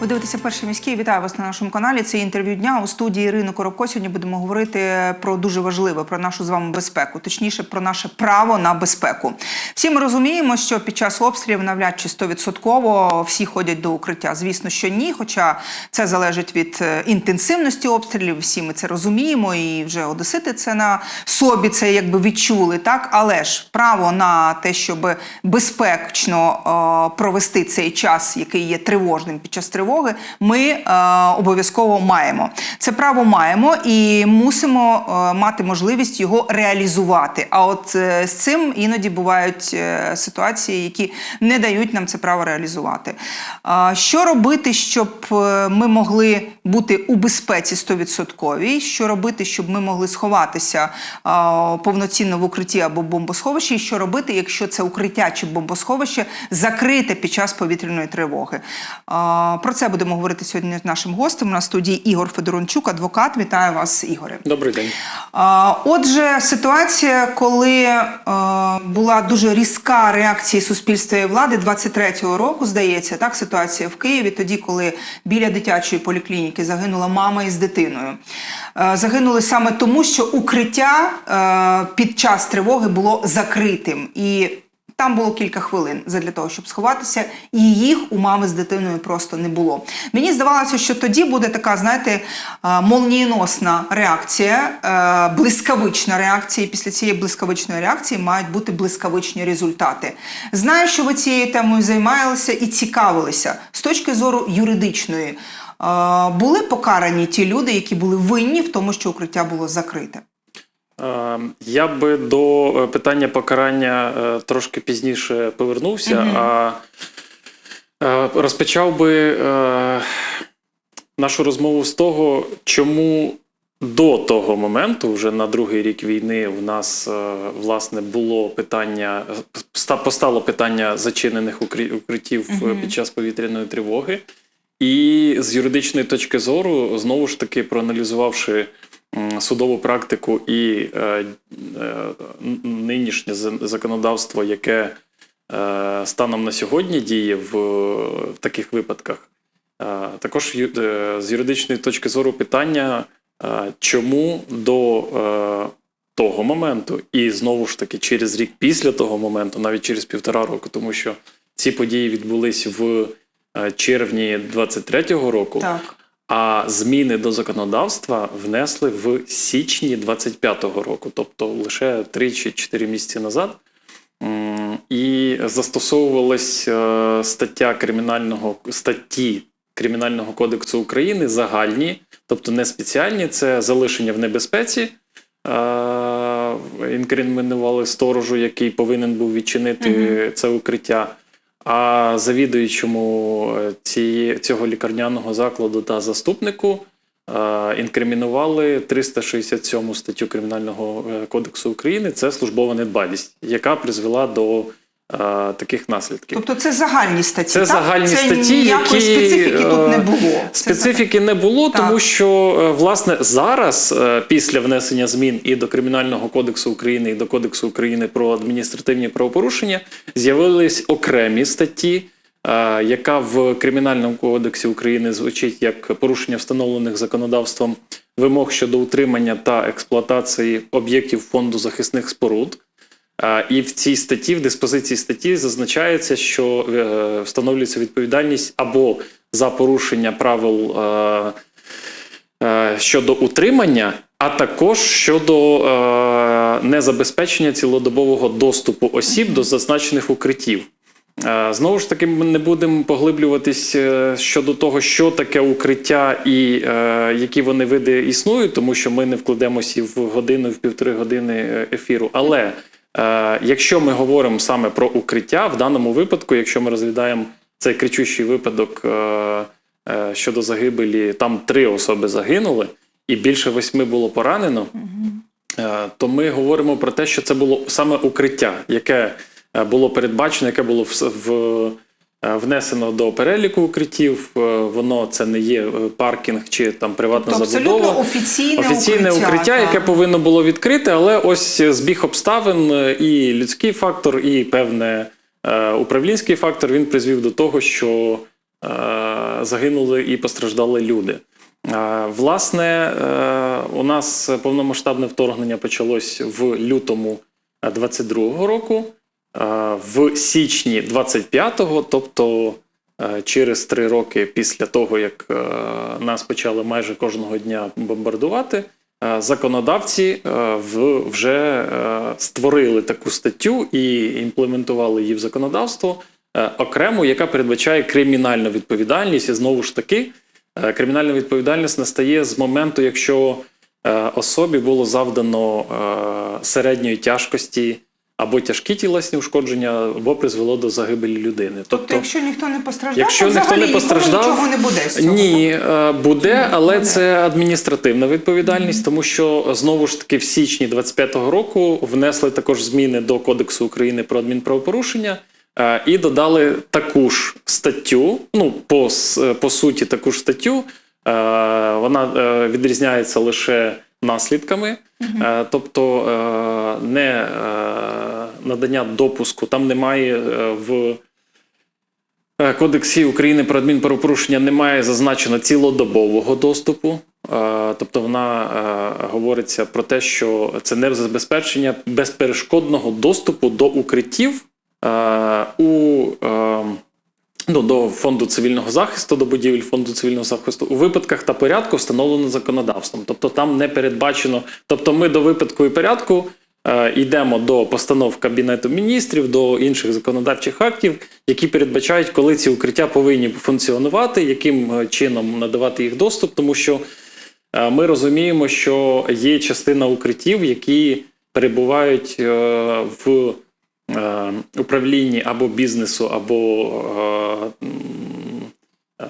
Ви дивитеся перший міський. Вітаю вас на нашому каналі. Це інтерв'ю дня у студії Ірини Коробко. Сьогодні будемо говорити про дуже важливе про нашу з вами безпеку, точніше про наше право на безпеку. Всі ми розуміємо, що під час обстрілів навряд чи 100% всі ходять до укриття. Звісно, що ні. Хоча це залежить від е, інтенсивності обстрілів. Всі ми це розуміємо, і вже одесити це на собі це якби відчули. Так, але ж право на те, щоб безпечно е, провести цей час, який є тривожним під час тривоги, ми е, обов'язково маємо. Це право маємо і мусимо е, мати можливість його реалізувати. А от е, з цим іноді бувають е, ситуації, які не дають нам це право реалізувати. Е, що робити, щоб е, ми могли бути у безпеці 100%? Що робити, щоб ми могли сховатися а, повноцінно в укритті або бомбосховищі? І що робити, якщо це укриття чи бомбосховище закрите під час повітряної тривоги? А, про це будемо говорити сьогодні з нашим гостем на студії Ігор Федорончук, адвокат. Вітаю вас, Ігоре. Добрий день. А, Отже, ситуація, коли е, була дуже різка реакція суспільства і влади 23-го року, здається, так ситуація в Києві, тоді, коли біля дитячої поліклініки загинула мама із дитиною. Е, Загинули саме тому, що укриття е, під час тривоги було закритим. І там було кілька хвилин для того, щоб сховатися, і їх у мами з дитиною просто не було. Мені здавалося, що тоді буде така, знаєте, е, молнієносна реакція, блискавична реакція. І після цієї блискавичної реакції мають бути блискавичні результати. Знаю, що ви цією темою займалися і цікавилися з точки зору юридичної. Були покарані ті люди, які були винні в тому, що укриття було закрите. Я би до е, питання покарання е, трошки пізніше повернувся, Мгм. а е, розпочав би нашу розмову з того, чому до того моменту, вже на другий рік війни, в нас власне було питання, ста- постало питання зачинених укриттів Мгм. під час повітряної тривоги. І з юридичної точки зору, знову ж таки, проаналізувавши судову практику і е, е, нинішнє за- законодавство, яке е, станом на сьогодні діє в, таких випадках, е, також е, з юридичної точки зору питання, чому до того моменту, і знову ж таки через рік після того моменту, навіть через півтора року, тому що ці події відбулись в червні 23-го року. Так. А зміни до законодавства внесли в січні 25-го року, тобто лише 3 чи 4 місяці назад. І застосовувалась е, стаття кримінального статті Кримінального кодексу України загальні, тобто не спеціальні, це залишення в небезпеці. Е, Інкримінували сторожу, який повинен був відчинити це укриття. А завідуючому е, цієї, цього лікарняного закладу та заступнику е, інкримінували 367 статтю Кримінального е, кодексу України. Це службова недбалість, яка призвела до таких наслідків. Тобто це загальні статті. Це так? загальні це статті, ніякої які, специфіки тут не е, було. Це Специфіки не було, Так. тому що е, власне зараз, е, після внесення змін і до Кримінального кодексу України, і до Кодексу України про адміністративні правопорушення, з'явились окремі статті, е, яка в Кримінальному кодексі України звучить як порушення встановлених законодавством вимог щодо утримання та експлуатації об'єктів фонду захисних споруд. Е, І в цій статті, в диспозиції статті, зазначається, що е, встановлюється відповідальність або за порушення правил е, щодо утримання, а також щодо незабезпечення цілодобового доступу осіб до зазначених укриттів. Знову ж таки, ми не будемо поглиблюватись щодо того, що таке укриття і е, які вони види існують, тому що ми не вкладемося в годину, в півтори години ефіру. Але якщо ми говоримо саме про укриття, в даному випадку, якщо ми розглядаємо цей кричущий випадок е, е, щодо загибелі, там три особи загинули, і більше восьми було поранено. Е, то ми говоримо про те, що це було саме укриття, яке е, було передбачено, яке було в, е, внесено до переліку укриттів. Е, Воно це не є е, паркінг чи там приватна Тобто забудова. абсолютно офіційне, Офіційне укриття, так. яке повинно було відкрити, але ось збіг обставин е, і людський фактор, і певне е, управлінський фактор він призвів до того, що загинули і постраждали люди. Е, Власне, е, у нас повномасштабне вторгнення почалось в лютому 22-го року, е, в січні 25-го, тобто е, через три роки після того, як е, нас почали майже кожного дня бомбардувати, е, законодавці е, вже е, створили таку статтю і імплементували її в законодавство е, окрему, яка передбачає кримінальну відповідальність. І знову ж таки, е, кримінальна відповідальність настає з моменту, якщо е, особі було завдано е, середньої тяжкості або тяжкі тілесні ушкодження, або призвело до загибелі людини. Тобто, якщо ніхто не постраждав, Якщо то ніхто не постраждав, нічого не буде з цього. Ні, е, буде, але Буде. це адміністративна відповідальність, тому що знову ж таки в січні 25-го року внесли також зміни до Кодексу України про адмінправопорушення е, і додали таку ж статтю. Ну, по, по суті, таку ж статтю. Е, Вона е, відрізняється лише наслідками, Е, тобто е, не е, надання допуску, там немає в. Кодексі України про адмінправопорушення немає зазначено цілодобового доступу. Тобто вона говориться про те, що це не забезпечення безперешкодного доступу до укриттів у ну, до фонду цивільного захисту, до будівель фонду цивільного захисту у випадках та порядку, встановлено законодавством. Тобто там не передбачено. Тобто, ми до випадку і порядку е, йдемо до постанов Кабінету міністрів, до інших законодавчих актів, які передбачають, коли ці укриття повинні функціонувати, яким е, чином надавати їх доступ, тому що е, ми розуміємо, що є частина укриттів, які перебувають е, в управлінні або бізнесу, або е, е,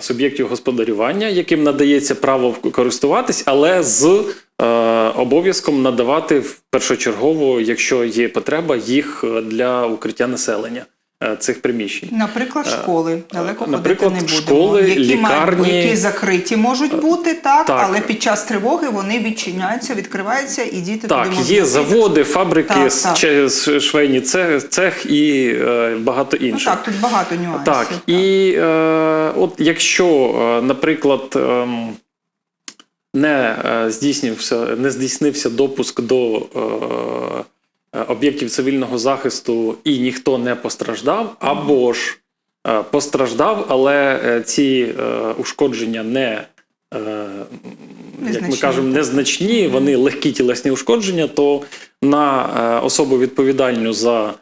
суб'єктів господарювання, яким надається право користуватись, але з е, обов'язком надавати першочергово, якщо є потреба, їх е, для укриття населення. е, цих приміщень. Наприклад, школи далеко Е, наприклад, ходити не будемо. школи, які, лікарні. мають, які закриті можуть бути, так, так. але під час тривоги вони відчиняються, відкриваються, і діти Так, туди можуть є заводи, фабрики, Так, так. швейні цех, цех і е, багато Ну, так, тут багато нюансів. Так, і е, от якщо, е, наприклад, ем, не е, здійснився, не здійснився допуск до е, е, об'єктів цивільного захисту і ніхто не постраждав, або ж е, постраждав, але е, ці е, ушкодження не. е, Як ми кажемо, незначні, вони легкі тілесні ушкодження, то на е, особу відповідальну за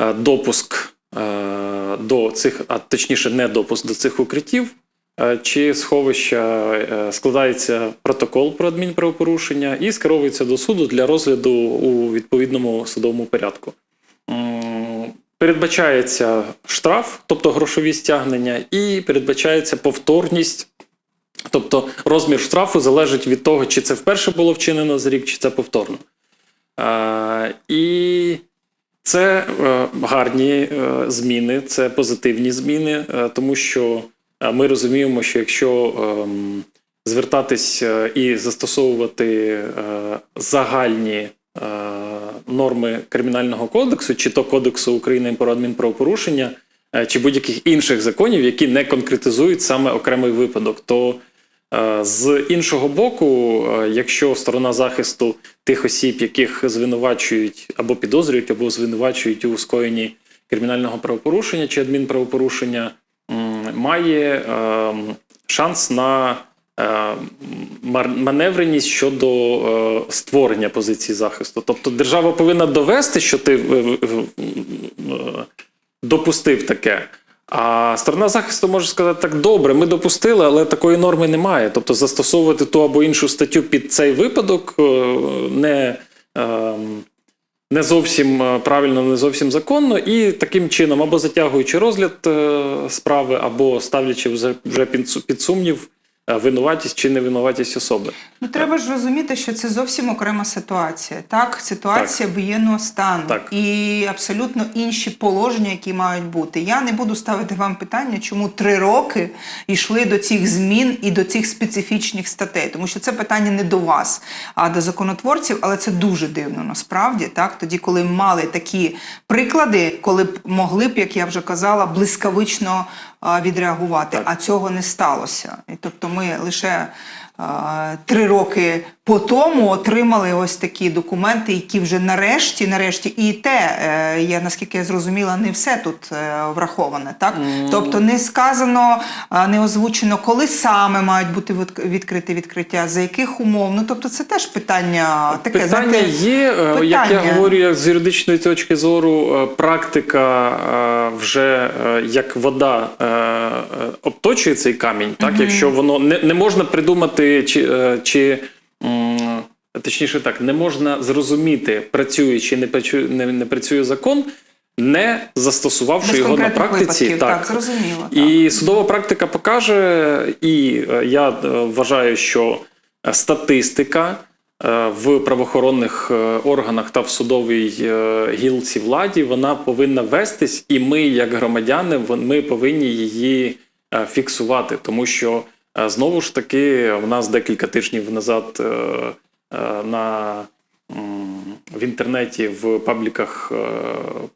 е, допуск е, до цих, а точніше, не допуск до цих укриттів е, чи сховища е, складається протокол про адмінправопорушення і скеровується до суду для розгляду у відповідному судовому порядку. Передбачається штраф, тобто грошові стягнення, і передбачається повторність. Тобто розмір штрафу залежить від того, чи це вперше було вчинено за рік, чи це повторно. Е, і це е, гарні е, зміни, це позитивні зміни, е, тому що е, ми розуміємо, що якщо ем, звертатись е, і застосовувати е, загальні е, норми Кримінального кодексу, чи то Кодексу України про адмінправопорушення, чи будь-яких інших законів, які не конкретизують саме окремий випадок, то З іншого боку, якщо сторона захисту тих осіб, яких звинувачують або підозрюють, або звинувачують у скоєнні кримінального правопорушення чи адмінправопорушення, має ем, шанс на е, маневреність щодо е, створення позиції захисту. Тобто держава повинна довести, що ти допустив таке. А сторона захисту може сказати так: добре, ми допустили, але такої норми немає. Тобто застосовувати ту або іншу статтю під цей випадок е, не, ем, не зовсім е, правильно, не зовсім законно, і таким чином, або затягуючи розгляд е, справи, або ставлячи вже під сумнів винуватість чи невинуватість особи. Ну треба ж розуміти, що це зовсім окрема ситуація. Так, ситуація воєнного стану Так. і абсолютно інші положення, які мають бути. Я не буду ставити вам питання, чому три роки йшли до цих змін і до цих специфічних статей, тому що це питання не до вас, а до законотворців. Але це дуже дивно насправді. Так, тоді, коли мали такі приклади, коли б могли б, як я вже казала, блискавично відреагувати, Так. а цього не сталося. І тобто, ми лише три роки по тому отримали ось такі документи, які вже нарешті, нарешті, і те, е, я наскільки я зрозуміла, не все тут е, враховане. Так, тобто не сказано, не озвучено, коли саме мають бути від- відкриті відкриття, за яких умов. Ну тобто, це теж питання таке Питання знаєте, є, е, як я говорю, як з юридичної точки зору, практика вже як вода обточує цей камінь, так якщо воно не, не можна придумати, чи, е, чи точніше так, не можна зрозуміти, працює чи не працює, не, не працює закон, не застосувавши без його на практиці. випадків. Так, зрозуміло. так. І судова практика покаже, і е, я е, вважаю, що статистика в правоохоронних органах та в судовій гілці владі вона повинна вестись, і ми, як громадяни, ми повинні її фіксувати, тому що знову ж таки в нас декілька тижнів назад е, е, на в інтернеті в пабліках е,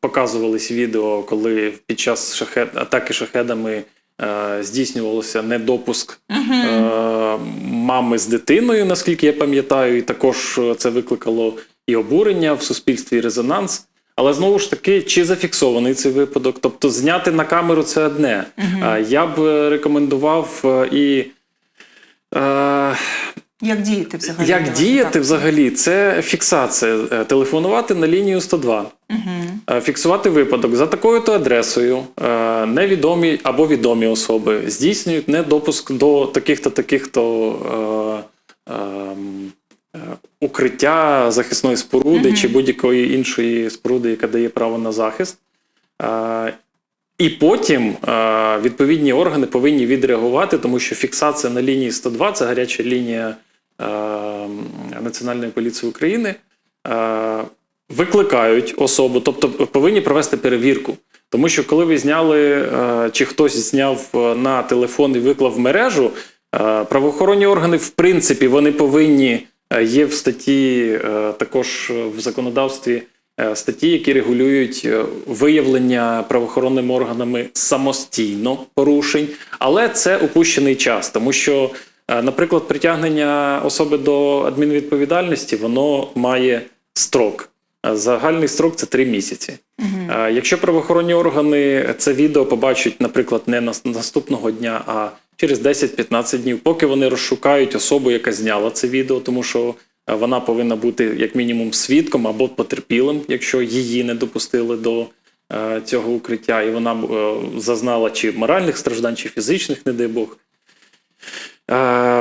показувались відео, коли під час шахет, атаки шахедами е, здійснювався недопуск е, мами з дитиною, наскільки я пам'ятаю, і також е, це викликало і обурення в суспільстві, і резонанс. Але знову ж таки, чи зафіксований цей випадок? Тобто, зняти на камеру це одне. Е, Я б е, рекомендував е, і. е, Як діяти взагалі? як діяти так. взагалі? Це фіксація. Е, Телефонувати на лінію 102. Е, Фіксувати випадок за такою-то адресою, невідомі або відомі особи здійснюють недопуск до таких-то таких-то е, е, укриття захисної споруди чи будь-якої іншої споруди, яка дає право на захист. Е, І потім е, відповідні органи повинні відреагувати, тому що фіксація на лінії 102 це гаряча лінія е, Національної поліції України. Е, викликають особу, тобто повинні провести перевірку. Тому що коли ви зняли, е, чи хтось зняв е, на телефон і виклав в мережу, е, правоохоронні органи, в принципі, вони повинні, е, є в статті, е, також в законодавстві е, статті, які регулюють е, виявлення правоохоронними органами самостійно порушень, але це упущений час, тому що, е, наприклад, притягнення особи до адмінвідповідальності воно має строк. Е, Загальний строк це три місяці. Е, Якщо правоохоронні органи це відео побачать, наприклад, не наступного дня, а через 10-15 днів, поки вони розшукають особу, яка зняла це відео, тому що е, вона повинна бути як мінімум свідком або потерпілим, якщо її не допустили до е, цього укриття, і вона е, зазнала чи моральних страждань, чи фізичних, не дай Бог.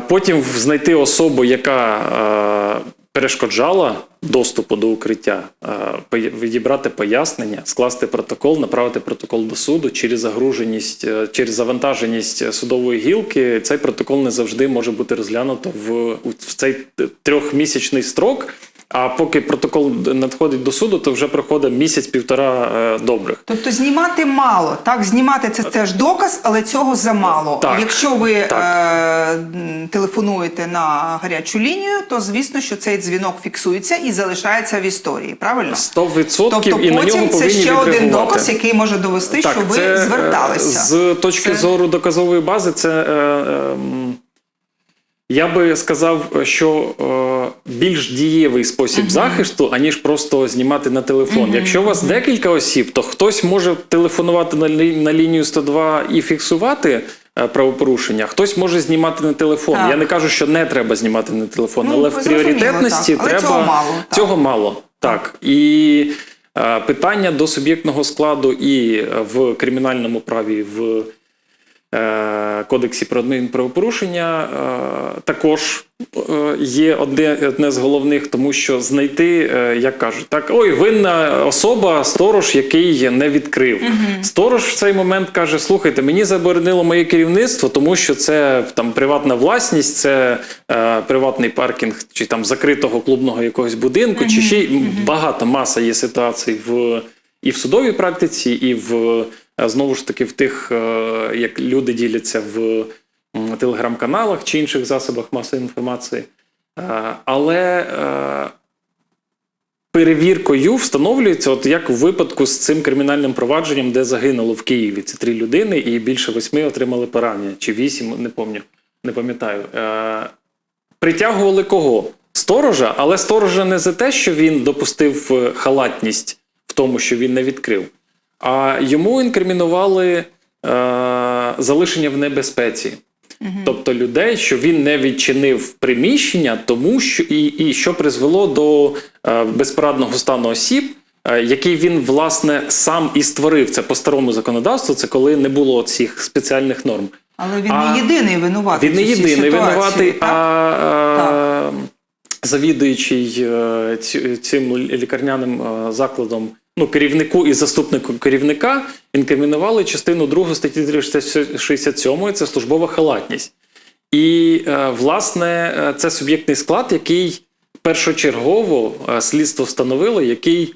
Потім знайти особу, яка перешкоджала доступу до укриття, е, відібрати пояснення, скласти протокол, направити протокол до суду через загруженість, е, через завантаженість судової гілки. Цей протокол не завжди може бути розглянуто в, в цей трьохмісячний строк. А поки протокол надходить до суду, то вже проходить місяць-півтора е, добрих. Тобто знімати мало, так? Знімати це теж доказ, але цього замало. Так, Якщо ви е, так. телефонуєте на гарячу лінію, то звісно, що цей дзвінок фіксується і залишається в історії, правильно? 100% Тобто і на нього потім це ще один доказ, який може довести, що ви це, е, зверталися. З точки Це- зору доказової бази, це е, е, я би сказав, що е, більш дієвий спосіб захисту, аніж просто знімати на телефон. Якщо у вас декілька осіб, то хтось може телефонувати на, лі- на лінію 102 і фіксувати. е, Правопорушення, хтось може знімати на телефон. Так. Я не кажу, що не треба знімати на телефон, Ну, але в пріоритетності так. Але треба цього мало, так. мало. Так. І е, питання до суб'єктного складу і е, в кримінальному праві, в Кодексі про адмінправопорушення е, також е, є одне, одне з головних, тому що знайти, е, як кажуть, так ой, винна особа, сторож, який не відкрив. Сторож в цей момент каже: слухайте, мені заборонило моє керівництво, тому що це там приватна власність, це е, приватний паркінг чи там закритого клубного якогось будинку, чи ще й багато маса є ситуацій в і в судовій практиці, і в е, знову ж таки в тих, е, як люди діляться в телеграм-каналах чи інших засобах масової інформації. Е, Але е, перевіркою встановлюється, от як у випадку з цим кримінальним провадженням, де загинуло в Києві ці три людини, і більше восьми отримали поранення, чи вісім, не пам'ятаю, не пам'ятаю. Е, Притягували кого? Сторожа, але сторожа не за те, що він допустив е, халатність в тому, що він не відкрив, а йому інкримінували е, залишення в небезпеці. Тобто людей, що він не відчинив приміщення, тому що і, і що призвело до е, безпорадного стану осіб, е, який він власне сам і створив. Це по старому законодавству. Це коли не було цих спеціальних норм. Але він А не єдиний винуватий. Він не єдиний винуватий, так? а е, завідуючий е, цим лікарняним е, закладом, ну, керівнику і заступнику керівника інкримінували частину 2 статті 367 це службова халатність. І, е, власне, е, це суб'єктний склад, який першочергово е, слідство встановило, який,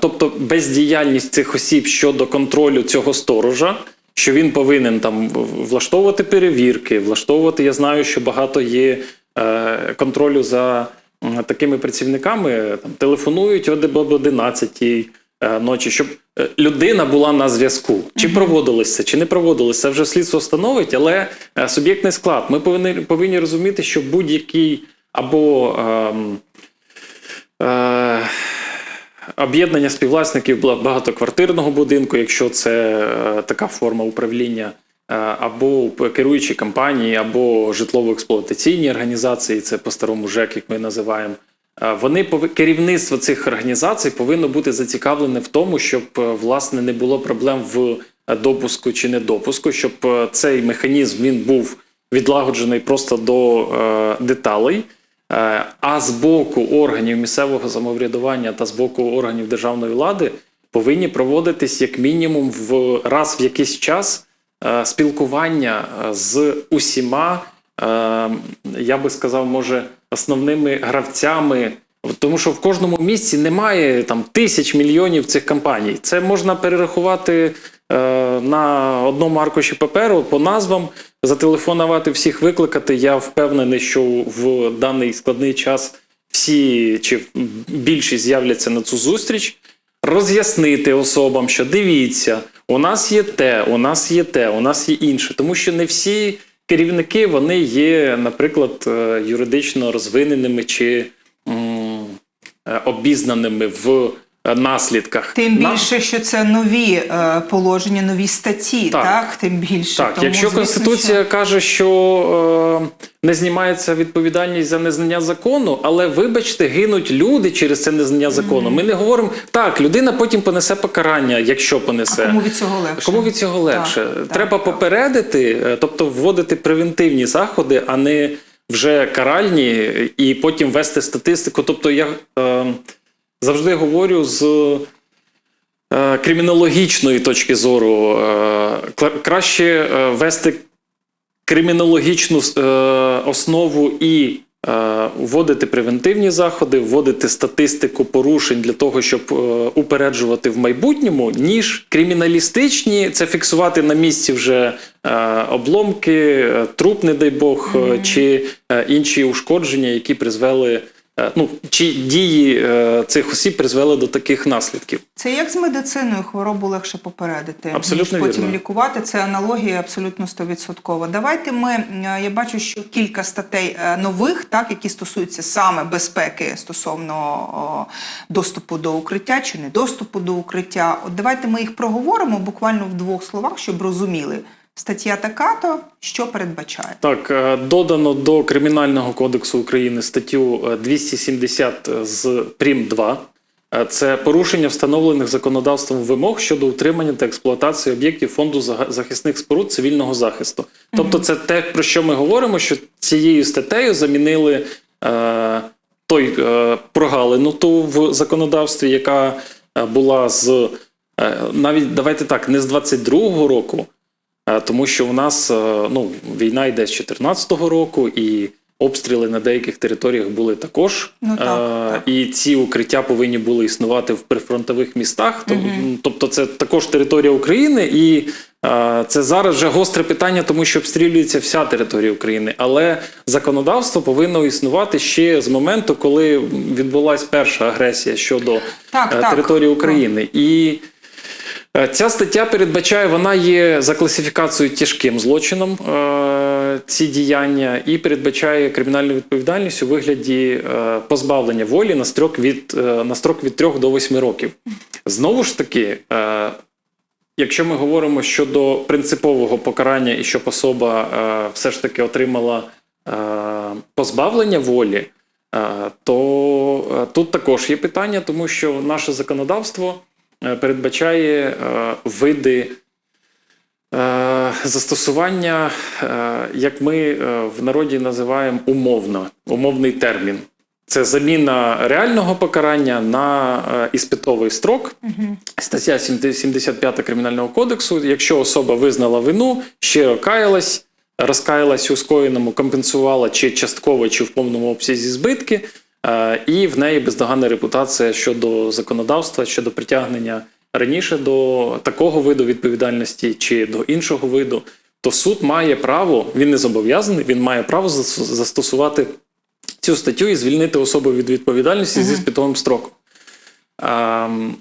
тобто бездіяльність цих осіб щодо контролю цього сторожа, що він повинен там влаштовувати перевірки, влаштовувати. Я знаю, що багато є контролю за такими працівниками, там телефонують об 11 е, ночі, щоб е, людина була на зв'язку. Чи проводилося, чи не проводилося, це вже слідство встановить, але е, суб'єктний склад. Ми повинні, повинні розуміти, що будь-який або ем, е, об'єднання співвласників багатоквартирного будинку, якщо це е, така форма управління, е, або керуючі компанії, або житлово-експлуатаційні організації, це по-старому ЖЕК, як ми називаємо. Е, Вони керівництво цих організацій повинно бути зацікавлене в тому, щоб е, власне не було проблем в е, допуску чи недопуску, щоб цей механізм він був відлагоджений просто до е, деталей. Е, А з боку органів місцевого самоврядування та з боку органів державної влади повинні проводитись як мінімум в раз в якийсь час е, спілкування з усіма, я би сказав, може, основними гравцями. Тому що в кожному місці немає там тисяч мільйонів цих компаній. Це можна перерахувати е, на одному аркуші паперу по назвам, зателефонувати всіх, викликати. Я впевнений, що в даний складний час всі чи більшість з'являться на цю зустріч, роз'яснити особам, що дивіться, у нас є те, у нас є те, у нас є інше, тому що не всі керівники вони є, наприклад, е, юридично розвиненими чи е, обізнаними в наслідках. Тим більше, що це нові е, положення, нові статті, так, Так. тим більше. Так, Тому, якщо звісно, Конституція що- каже, що е, не знімається відповідальність за незнання закону, але вибачте, гинуть люди через це незнання закону. Ми не говоримо так, людина потім понесе покарання, якщо понесе. А кому від цього легше? Кому від цього легше? Так, Треба так, так. попередити, е, тобто вводити превентивні заходи, а не вже каральні, і потім вести статистику. Тобто я е, завжди говорю з е, кримінологічної точки зору, е, краще е, вести кримінологічну е, основу і е, вводити превентивні заходи, вводити статистику порушень для того, щоб е, упереджувати в майбутньому, ніж криміналістичні, це фіксувати на місці вже е, обломки, труп, не дай Бог, е, чи е, інші ушкодження, які призвели. Е, Ну, чи дії е, цих осіб призвели до таких наслідків? Це як з медициною хворобу легше попередити, Абсолютно ніж потім вірно. лікувати. Це аналогія абсолютно стовідсоткова. Давайте ми е, я бачу, що кілька статей нових, так які стосуються саме безпеки стосовно доступу до укриття чи недоступу до укриття. От давайте ми їх проговоримо буквально в двох словах, щоб розуміли. Стаття така то що передбачає. Так, е, додано до Кримінального кодексу України статтю е, 270 з Прим 2. Е, Це порушення встановлених законодавством вимог щодо утримання та експлуатації об'єктів фонду захисних споруд цивільного захисту. Тобто, це те, про що ми говоримо, що цією статтею замінили е, той е, прогалину ту в законодавстві, яка е, була з е, навіть давайте так, не з 22-го року, е, тому що у нас е, ну, війна йде з 14-го року, і обстріли на деяких територіях були також. Ну, так, Е, так. І ці укриття повинні були існувати в прифронтових містах. Тоб- Тобто, це також територія України, і е, це зараз вже гостре питання, тому що обстрілюється вся територія України. Але законодавство повинно існувати ще з моменту, коли відбулася перша агресія щодо Так, е, так. території України. І е, ця стаття передбачає, вона є за класифікацією тяжким злочином е, ці діяння, і передбачає кримінальну відповідальність у вигляді е, позбавлення волі на строк від, е, на строк від 3 до 8 років. Знову ж таки, е, якщо ми говоримо щодо принципового покарання і щоб особа е, все ж таки отримала е, позбавлення волі, е, то е, тут також є питання, тому що наше законодавство е, передбачає е, види е, застосування, е, як ми е, в народі називаємо умовно, умовний термін. Це заміна реального покарання на е, іспитовий строк. Стаття 75 Кримінального кодексу. Якщо особа визнала вину, щиро каялась, розкаялась у скоєному, компенсувала чи частково, чи в повному обсязі збитки, е, і в неї бездоганна репутація щодо законодавства, щодо притягнення раніше до такого виду відповідальності чи до іншого виду, то суд має право, він не зобов'язаний, він має право застосувати цю статтю і звільнити особу від відповідальності зі спитовим строком. Ем,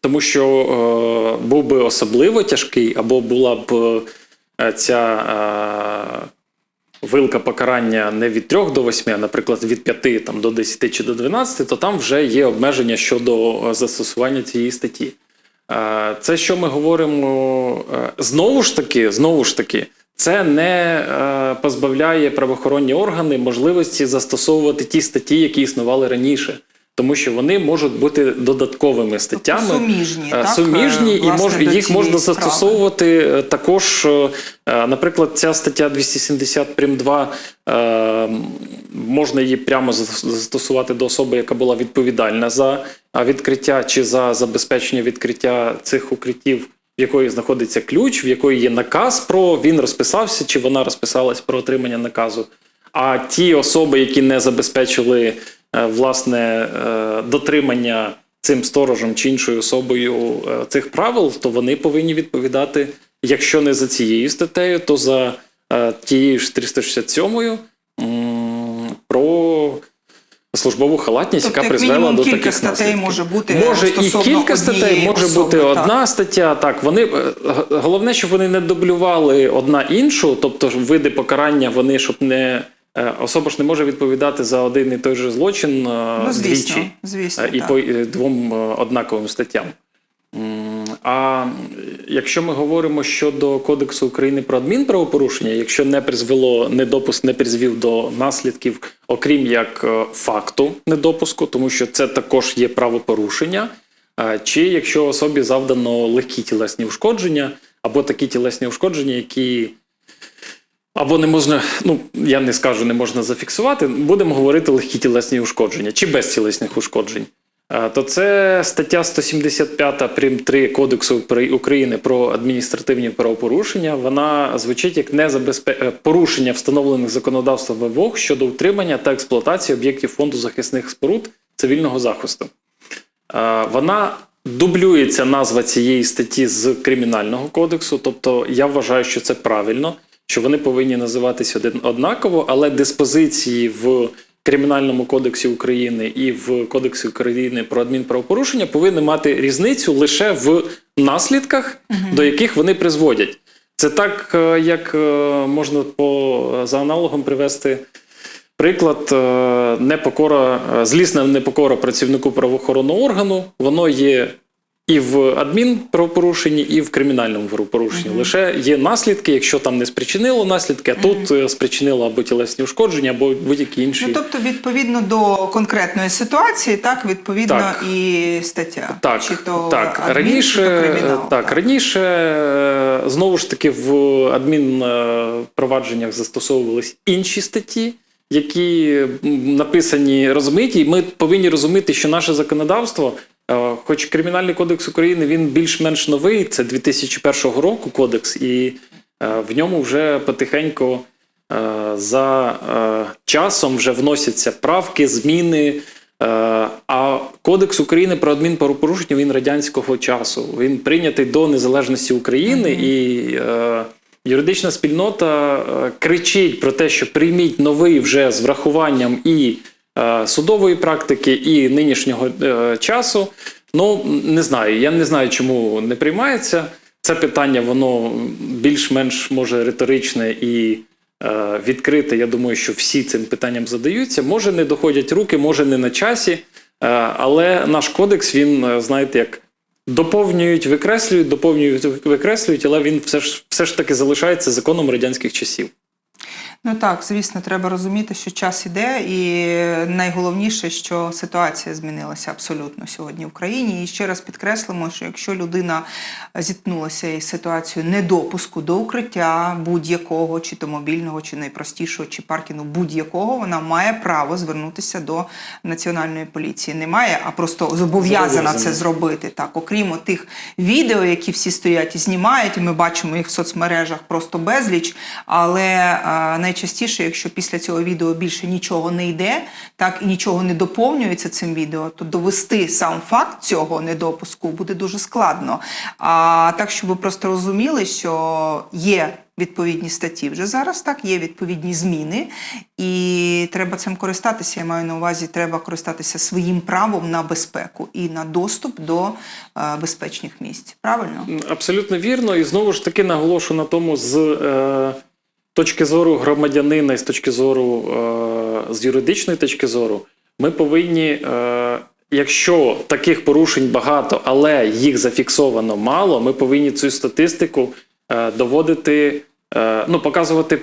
тому що е, був би особливо тяжкий, або була б е, ця е, вилка покарання не від 3 до 8, а, наприклад, від 5 там, до 10 чи до 12, то там вже є обмеження щодо е, застосування цієї статті. Е, Це, що ми говоримо, е, знову ж таки, знову ж таки, це не позбавляє правоохоронні органи можливості застосовувати ті статті, які існували раніше. Тому що вони можуть бути додатковими статтями, суміжні, Е, так, суміжні, е, і мож, їх можна застосовувати е, також. Наприклад, ця стаття 270 прим 2 е, можна її прямо зас- застосувати до особи, яка була відповідальна за відкриття чи за забезпечення відкриття цих укриттів, в якої знаходиться ключ, в якої є наказ про він розписався, чи вона розписалась про отримання наказу. А ті особи, які не забезпечили власне е, дотримання цим сторожем чи іншою особою е, цих правил, то вони повинні відповідати, якщо не за цією статтею, то за е, тією ж 367 м, про службову халатність, Тобто, яка призвела до таких статей може бути Може і кілька статей, може особи, бути так. одна стаття. Так, вони е, головне, щоб вони не дублювали одна іншу, тобто види покарання, вони щоб не е, особа ж не може відповідати за один і той же злочин е, Ну, звісно, двічі звісно, е, і так. по е, двом е, однаковим статтям. А якщо ми говоримо щодо Кодексу України про адмінправопорушення, якщо не призвело недопуск не призвів до наслідків, окрім як е, факту недопуску, тому що це також є правопорушення, е, чи якщо особі завдано легкі тілесні ушкодження, або такі тілесні ушкодження, які або не можна, ну я не скажу, не можна зафіксувати. Будемо говорити легкі тілесні ушкодження чи без тілесних ушкоджень. То це стаття 175 прим 3 Кодексу України про адміністративні правопорушення. Вона звучить як незабезпе... е, порушення встановлених законодавством вимог щодо утримання та експлуатації об'єктів фонду захисних споруд цивільного захисту. Вона дублюється назва цієї статті з кримінального кодексу. Тобто я вважаю, що це правильно, що вони повинні називатися один однаково, але диспозиції в Кримінальному кодексі України і в Кодексі України про адмінправопорушення повинні мати різницю лише в наслідках, до яких вони призводять. Це так, е, як е, можна по за аналогом привести Приклад е, непокора, е, злісна непокора працівнику правоохоронного органу, воно є і в адмінправопорушенні, і в кримінальному правопорушенні. Лише є наслідки, якщо там не спричинило наслідки, а тут е, спричинило або тілесні ушкодження, або будь-які інші. Ну, тобто, відповідно до конкретної ситуації, так, відповідно Так. і стаття. Так, чи то так. адмін, раніше, чи то кримінал. так, раніше е, знову ж таки в адмінпровадженнях застосовувались інші статті, які написані розмиті. І ми повинні розуміти, що наше законодавство, хоч Кримінальний кодекс України він більш-менш новий, це 2001 року кодекс, і е, в ньому вже потихеньку е, за е, часом вже вносяться правки, зміни. Е, А Кодекс України про адмінправопорушення він радянського часу. Він прийнятий до незалежності України, і е, юридична спільнота е, кричить про те, що прийміть новий вже з врахуванням і е, судової практики, і нинішнього е, часу. Ну не знаю. Я не знаю, чому не приймається. Це питання, воно більш-менш може риторичне і е, відкрите. Я думаю, що всі цим питанням задаються. Може, не доходять руки, може не на часі. Е, але наш кодекс, він, е, знаєте, як доповнюють, викреслюють, доповнюють, викреслюють, але він все ж все ж таки залишається законом радянських часів. Ну так, звісно, треба розуміти, що час іде, і найголовніше, що ситуація змінилася абсолютно сьогодні в країні. І ще раз підкреслимо, що якщо людина зіткнулася із ситуацією недопуску до укриття будь-якого, чи то мобільного, чи найпростішого, чи паркінгу будь-якого, вона має право звернутися до національної поліції. Не має, а просто зобов'язана це зробити. Так, окрім тих відео, які всі стоять і знімають, і ми бачимо їх в соцмережах просто безліч. Але е, найчастіше, якщо після цього відео більше нічого не йде, так і нічого не доповнюється цим відео, то довести сам факт цього недопуску буде дуже складно. А так, щоб ви просто розуміли, що є. Відповідні статті вже зараз так є відповідні зміни, і треба цим користатися. Я маю на увазі, треба користатися своїм правом на безпеку і на доступ до е, безпечних місць. Правильно? Абсолютно вірно. І знову ж таки наголошу на тому, з е, точки зору громадянина і з точки зору, е, з юридичної точки зору, ми повинні, е, якщо таких порушень багато, але їх зафіксовано мало, ми повинні цю статистику е, доводити, ну, показувати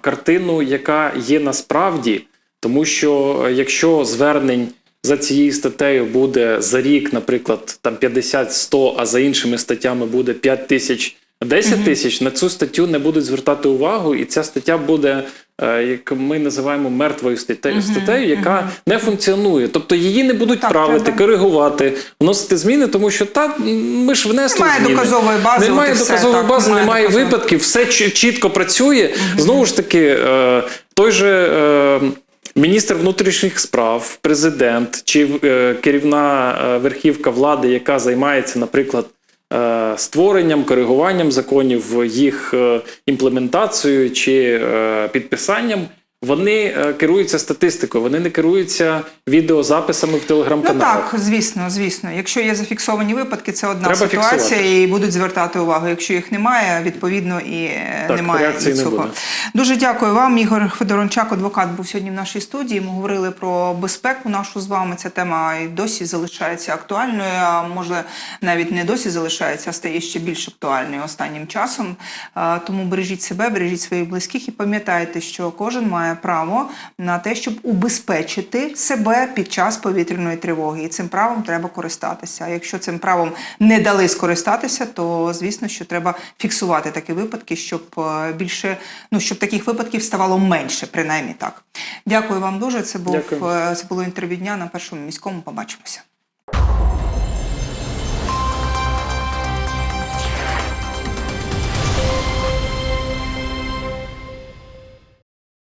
картину, яка є насправді. Тому що якщо звернень за цією статтею буде за рік, наприклад, там 50-100, а за іншими статтями буде 5 тисяч, 10 тисяч, на цю статтю не будуть звертати увагу, і ця стаття буде, е, як ми називаємо, мертвою статтею, статтею яка не функціонує. Тобто її не будуть Так, правити, треба. вносити, вносити зміни, тому що та ми ж внесли Немає зміни. доказової бази, Немає от все, доказової так, бази, немає немає доказової. випадків, все чі- чітко працює. Знову ж таки, е, той же. Е, Міністр внутрішніх справ, президент чи е, керівна е, верхівка влади, яка займається, наприклад, створенням, коригуванням законів, їх е, імплементацією чи е, підписанням, вони е, керуються статистикою, вони не керуються відеозаписами в Ну телеграм-каналах. так, звісно, звісно. Якщо є зафіксовані випадки, це одна Треба ситуація, фіксувати. і будуть звертати увагу. Якщо їх немає, відповідно і е, Так, немає і не цього. буде. Дуже дякую вам. Ігор Федорончак, адвокат, був сьогодні в нашій студії. Ми говорили про безпеку нашу з вами. Ця тема і досі залишається актуальною. А може навіть не досі залишається, а стає ще більш актуальною останнім часом. Тому бережіть себе, бережіть своїх близьких і пам'ятайте, що кожен має право на те, щоб убезпечити себе під час повітряної тривоги. І цим правом треба користатися. А якщо цим правом не дали скористатися, то звісно, що треба фіксувати такі випадки, щоб е, більше ну щоб таких випадків ставало менше, принаймні так. Дякую вам дуже. Це був Дякую. е, це було інтерв'ю дня на першому міському. Побачимося.